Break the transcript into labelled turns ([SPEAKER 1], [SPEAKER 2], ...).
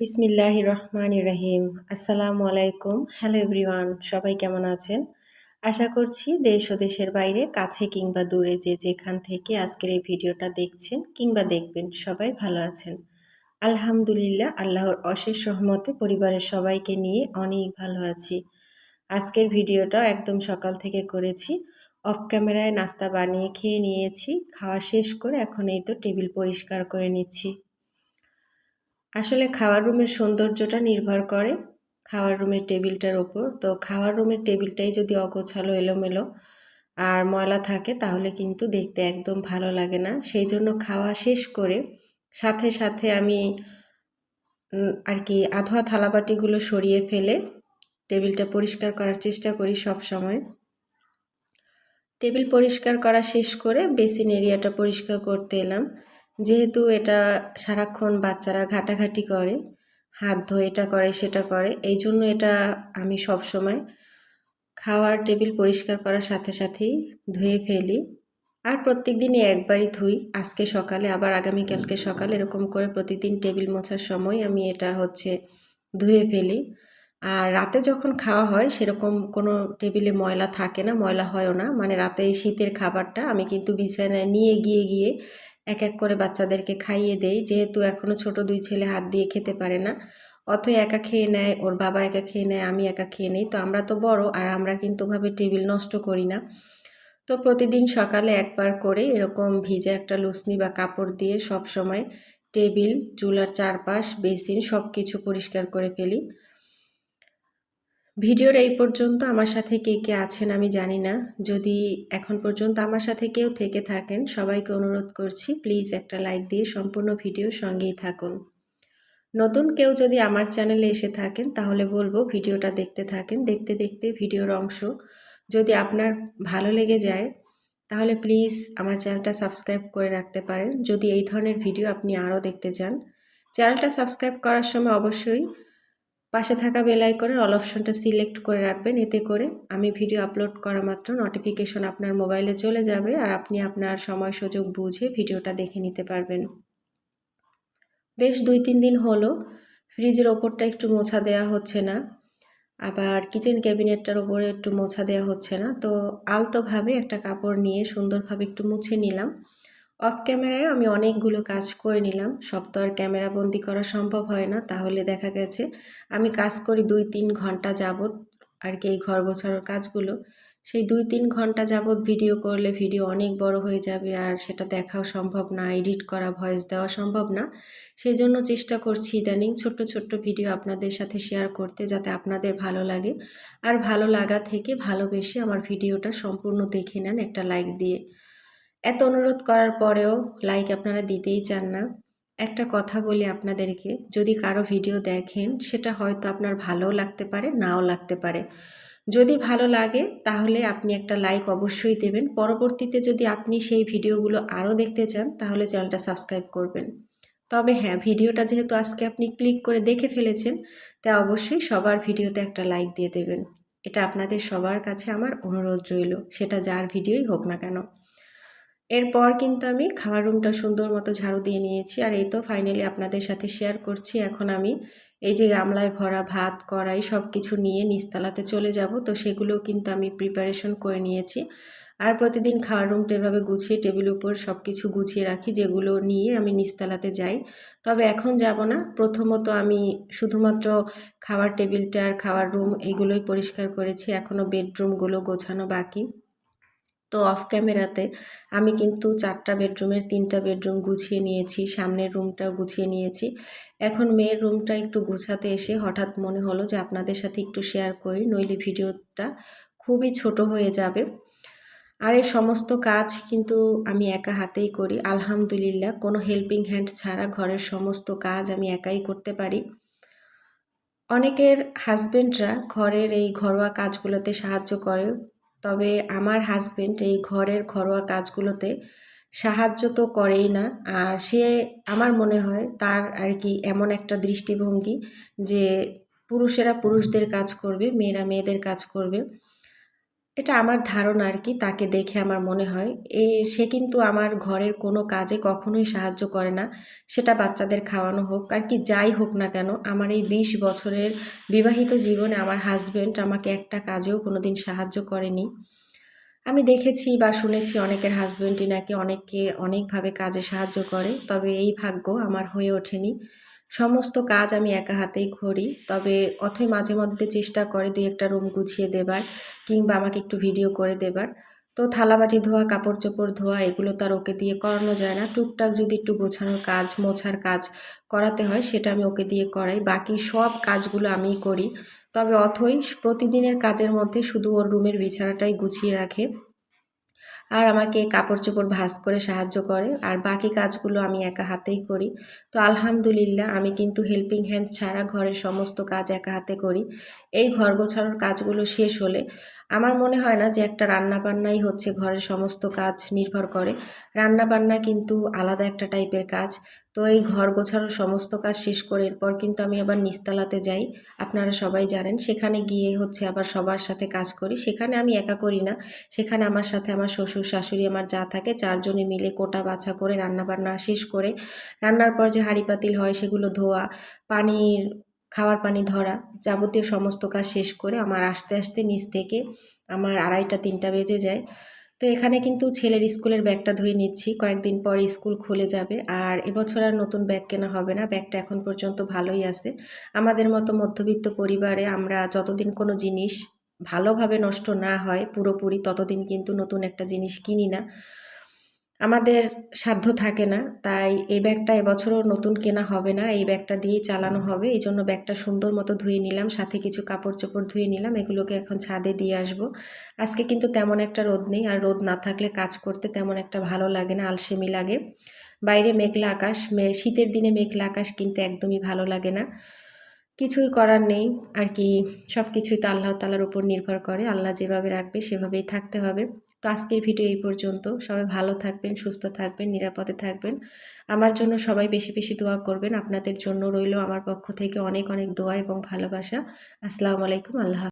[SPEAKER 1] বিসমিল্লাহ রহমান রহিম। আসসালামু আলাইকুম। হ্যালো এভরিওয়ান, সবাই কেমন আছেন? আশা করছি দেশ ও দেশের বাইরে, কাছে কিংবা দূরে যে যেখান থেকে আজকের এই ভিডিওটা দেখছেন কিংবা দেখবেন, সবাই ভালো আছেন। আলহামদুলিল্লাহ, আল্লাহর অশেষ রহমতে পরিবারের সবাইকে নিয়ে অনেক ভালো আছি। আজকের ভিডিওটা একদম সকাল থেকে করেছি। অফ ক্যামেরায় নাস্তা বানিয়ে খেয়ে নিয়েছি। খাওয়া শেষ করে এখন এই তো টেবিল পরিষ্কার করে নিচ্ছি। আসলে খাওয়ার রুমের সৌন্দর্যটা নির্ভর করে খাওয়ার রুমের টেবিলটার ওপর। তো খাওয়ার রুমের টেবিলটাই যদি অগোছালো, এলোমেলো আর ময়লা থাকে, তাহলে কিন্তু দেখতে একদম ভালো লাগে না। সেই জন্য খাওয়া শেষ করে সাথে সাথে আমি আর কি আধোয়া থালাবাটিগুলো সরিয়ে ফেলে টেবিলটা পরিষ্কার করার চেষ্টা করি সব সময়। টেবিল পরিষ্কার করা শেষ করে বেসিন এরিয়াটা পরিষ্কার করতে এলাম। যেহেতু এটা সারাক্ষণ বাচ্চারা ঘাটাঘাটি করে, হাত ধোয় এটা করে, সেটা করে, এই জন্য এটা আমি সব সময় খাওয়ার টেবিল পরিষ্কার করার সাথে সাথেই ধুয়ে ফেলি। আর প্রত্যেক দিনই একবারই ধুই। আজকে সকালে, আবার আগামীকালকে সকালে এরকম করে প্রতিদিন টেবিল মোছার সময় আমি এটা হচ্ছে ধুয়ে ফেলি। আর রাতে যখন খাওয়া হয়, সেরকম কোনো টেবিলে ময়লা থাকে না, ময়লা হয়ও না। মানে রাতে শীতের খাবারটা আমি কিন্তু বিছানায় নিয়ে গিয়ে গিয়ে এক এক করে বাচ্চাদেরকে খাইয়ে দেই। যেহেতু এখনও ছোট দুই ছেলে হাত দিয়ে খেতে পারে না। অথই একা খেয়ে নেয়, ওর বাবা একা খেয়ে নেয়, আমি একা খেয়ে নেই। তো আমরা তো বড়, আর আমরা কিন্তু ওভাবে টেবিল নষ্ট করি না। তো প্রতিদিন সকালে একবার করে এরকম ভিজে একটা লুসনি বা কাপড় দিয়ে সব সময় টেবিল, চুলার চারপাশ, বেসিন সব কিছু পরিষ্কার করে ফেলি। ভিডিওর এই পর্যন্ত আমার সাথে কে কে আছেন আমি জানি না। যদি এখন পর্যন্ত আমার সাথে কেউ থেকে থাকেন, সবাইকে অনুরোধ করছি, প্লিজ একটা লাইক দিয়ে সম্পূর্ণ ভিডিও সঙ্গেই থাকুন। নতুন কেউ যদি আমার চ্যানেলে এসে থাকেন, তাহলে বলব ভিডিওটা দেখতে থাকেন। দেখতে দেখতে ভিডিওর অংশ যদি আপনার ভালো লেগে যায়, তাহলে প্লিজ আমার চ্যানেলটা সাবস্ক্রাইব করে রাখতে পারেন। যদি এই ধরনের ভিডিও আপনি আরও দেখতে চান, চ্যানেলটা সাবস্ক্রাইব করার সময় অবশ্যই পাশে থাকা বেল আইকনের অল অপশনটা সিলেক্ট করে রাখবেন। এতে করে আমি ভিডিও আপলোড করা মাত্র নোটিফিকেশন আপনার মোবাইলে চলে যাবে আর আপনি আপনার সময় সুযোগ বুঝে ভিডিওটা দেখে নিতে পারবেন। বেশ দুই তিন দিন হলো ফ্রিজের ওপরটা একটু মোছা দেওয়া হচ্ছে না, আবার কিচেন ক্যাবিনেটটার ওপরে একটু মোছা দেওয়া হচ্ছে না। তো আলতোভাবে একটা কাপড় নিয়ে সুন্দরভাবে একটু মুছে নিলাম। অফ ক্যামেরায় আমি অনেকগুলো কাজ করে নিলাম। সব তো আর ক্যামেরা বন্দি করা সম্ভব হয় না। তাহলে দেখা গেছে, আমি কাজ করি দুই তিন ঘণ্টা যাবৎ আর কি এই ঘর গোছানোর কাজগুলো। সেই দুই তিন ঘণ্টা যাবৎ ভিডিও করলে ভিডিও অনেক বড় হয়ে যাবে আর সেটা দেখাও সম্ভব না এডিট করা ভয়েস দেওয়া সম্ভব না। সেই জন্য চেষ্টা করছি ইদানিং ছোট্ট ছোট্ট ভিডিও আপনাদের সাথে শেয়ার করতে যাতে আপনাদের ভালো লাগে। আর ভালো লাগা থেকে ভালোবেসে আমার ভিডিওটা সম্পূর্ণ দেখে নেন একটা লাইক দিয়ে। এত অনুরোধ করার পরেও লাইক আপনারা দিতেই চান না। একটা কথা বলি আপনাদেরকে, যদি কারও ভিডিও দেখেন, সেটা হয়তো আপনার ভালোও লাগতে পারে, নাও লাগতে পারে। যদি ভালো লাগে, তাহলে আপনি একটা লাইক অবশ্যই দেবেন। পরবর্তীতে যদি আপনি সেই ভিডিওগুলো আরও দেখতে চান, তাহলে চ্যানেলটা সাবস্ক্রাইব করবেন। তবে হ্যাঁ ভিডিওটা যেহেতু আজকে আপনি ক্লিক করে দেখে ফেলেছেন তা অবশ্যই সবার ভিডিওতে একটা লাইক দিয়ে দেবেন। এটা আপনাদের সবার কাছে আমার অনুরোধ রইল, সেটা যার ভিডিওই হোক না কেন। এরপর কিন্তু আমি খাওয়ার রুমটা সুন্দর মতো ঝাড়ু দিয়ে নিয়েছি। আর এই তো ফাইনালি আপনাদের সাথে শেয়ার করছি। এখন আমি এই যে গামলায় ভরা ভাত, কড়াই সব কিছু নিয়ে নিস্তালাতে চলে যাব। তো সেগুলোও কিন্তু আমি প্রিপারেশন করে নিয়েছি। আর প্রতিদিন খাওয়ার রুমটা এভাবে গুছিয়ে টেবিল উপর সব কিছু গুছিয়ে রাখি, যেগুলো নিয়ে আমি নিস্তালাতে যাই। তবে এখন যাব না। প্রথমত আমি শুধুমাত্র খাওয়ার টেবিলটা আর খাওয়ার রুম এগুলোই পরিষ্কার করেছি। এখনও বেডরুমগুলো গোছানো বাকি। তো অফ ক্যামেরাতে আমি কিন্তু চারটা বেডরুমের তিনটা বেডরুম গুছিয়ে নিয়েছি, সামনের রুমটাও গুছিয়ে নিয়েছি। এখন মেয়ের রুমটা একটু গুছাতে এসে হঠাৎ মনে হলো যে আপনাদের সাথে একটু শেয়ার করি, নইলে ভিডিওটা খুবই ছোট হয়ে যাবে। আর এই সমস্ত কাজ কিন্তু আমি একা হাতেই করি, আলহামদুলিল্লাহ। কোনো হেল্পিং হ্যান্ড ছাড়া ঘরের সমস্ত কাজ আমি একাই করতে পারি। অনেকের হাজবেন্ডরা ঘরের এই ঘরোয়া কাজগুলোতে সাহায্য করে তবে আমার হাজব্যান্ড এই ঘরের ঘরোয়া কাজগুলোতে সাহায্য তো করেই না। আর সে আমার মনে হয় তার আর কি এমন একটা দৃষ্টিভঙ্গি যে পুরুষেরা পুরুষদের কাজ করবে, মেয়েরা মেয়েদের কাজ করবে। এটা আমার ধারণা আর কি, তাকে দেখে আমার মনে হয়। এ, সে কিন্তু আমার ঘরের কোনো কাজে কখনোই সাহায্য করে না। সেটা বাচ্চাদের খাওয়ানো হোক, আর কি যাই হোক না কেন, আমার এই বিশ বছরের বিবাহিত জীবনে আমার হাজব্যান্ড আমাকে একটা কাজেও কোনো দিন সাহায্য করেনি। আমি দেখেছি বা শুনেছি অনেকের হাজব্যান্ডই নাকি অনেককে অনেকভাবে কাজে সাহায্য করে, তবে এই ভাগ্য আমার হয়ে ওঠেনি। সমস্ত কাজ আমি একা হাতেই করি। তবে অথই মাঝে মধ্যে চেষ্টা করে দুই একটা রুম গুছিয়ে দেবার কিংবা আমাকে একটু ভিডিও করে দেবার। তো থালাবাটি ধোয়া কাপড় চোপড় ধোয়া, এগুলো তার ওকে দিয়ে করানো যায় না। টুকটাক যদি একটু গোছানোর কাজ, মোছার কাজ করাতে হয়, সেটা আমি ওকে দিয়ে করাই। বাকি সব কাজগুলো আমিই করি। তবে অথই প্রতিদিনের কাজের মধ্যে শুধু ওর রুমের বিছানাটাই গুছিয়ে রাখে। আর আমাকে কাপড় চোপড় ভাস করে সাহায্য করে। আর বাকি কাজগুলো আমি একা হাতেই করি। তো আলহামদুলিল্লাহ, আমি কিন্তু হেল্পিং হ্যান্ড ছাড়া ঘরের সমস্ত কাজ একা হাতে করি। এই ঘর গোছানোর কাজগুলো শেষ হলে আমার মনে হয় না যে একটা রান্না বান্নাই হচ্ছে ঘরের সমস্ত কাজ নির্ভর করে। রান্না বান্না কিন্তু আলাদা একটা টাইপের কাজ। তো এই ঘর গোছানোর সমস্ত কাজ শেষ করে এরপর কিন্তু আমি আবার নিস্তালাতে যাই। আপনারা সবাই জানেন, সেখানে গিয়ে হচ্ছে আবার সবার সাথে কাজ করি। সেখানে আমি একা করি না। সেখানে আমার সাথে আমার শ্বশুর, শাশুড়ি, আমার যা থাকে চারজনে মিলে কোটা বাছা করে রান্না বান্না শেষ করে, রান্নার পর যে হাঁড়ি পাতিল হয় সেগুলো ধোয়া, পানির খাওয়ার পানি ধরা, যাবতীয় সমস্ত কাজ শেষ করে আমার আসতে আসতে নিচ থেকে আমার আড়াইটা, তিনটা বেজে যায়। তো এখানে কিন্তু ছেলের স্কুলের ব্যাগটা ধুয়ে নিচ্ছি, কয়েকদিন পর স্কুল খুলে যাবে। আর এবছর আর নতুন ব্যাগ কেনা হবে না, ব্যাগটা এখন পর্যন্ত ভালোই আছে। আমাদের মতো মধ্যবিত্ত পরিবারে আমরা যতদিন কোনো জিনিস ভালোভাবে নষ্ট না হয়, পুরোপুরি ততদিন কিন্তু নতুন একটা জিনিস কিনি না। আমাদের সাধ্য থাকে না, তাই এই ব্যাগটা এবছরও নতুন কেনা হবে না, এই ব্যাগটা দিয়েই চালানো হবে। এই জন্য ব্যাগটা সুন্দর মতো ধুয়ে নিলাম, সাথে কিছু কাপড় চোপড় ধুয়ে নিলাম, এগুলোকে এখন ছাদে দিয়ে আসব। আজকে কিন্তু তেমন একটা রোদ নেই, আর রোদ না থাকলে কাজ করতে তেমন একটা ভালো লাগে না, আলসেমি লাগে। বাইরে মেঘলা আকাশ শীতের দিনে মেঘলা আকাশ কিন্তু একদমই ভালো লাগে না। কিছুই করার নেই। আর কি সব কিছুই তো আল্লাহ তালার উপর নির্ভর করে। আল্লাহ যেভাবে রাখবে সেভাবেই থাকতে হবে। তো আজকের ভিডিও এই পর্যন্ত। সবাই ভালো থাকবেন, সুস্থ থাকবেন, নিরাপদে থাকবেন। আমার জন্য সবাই বেশি বেশি দোয়া করবেন। আপনাদের জন্য রইল আমার পক্ষ থেকে অনেক অনেক দোয়া এবং ভালোবাসা। আসসালামু আলাইকুম। আল্লাহ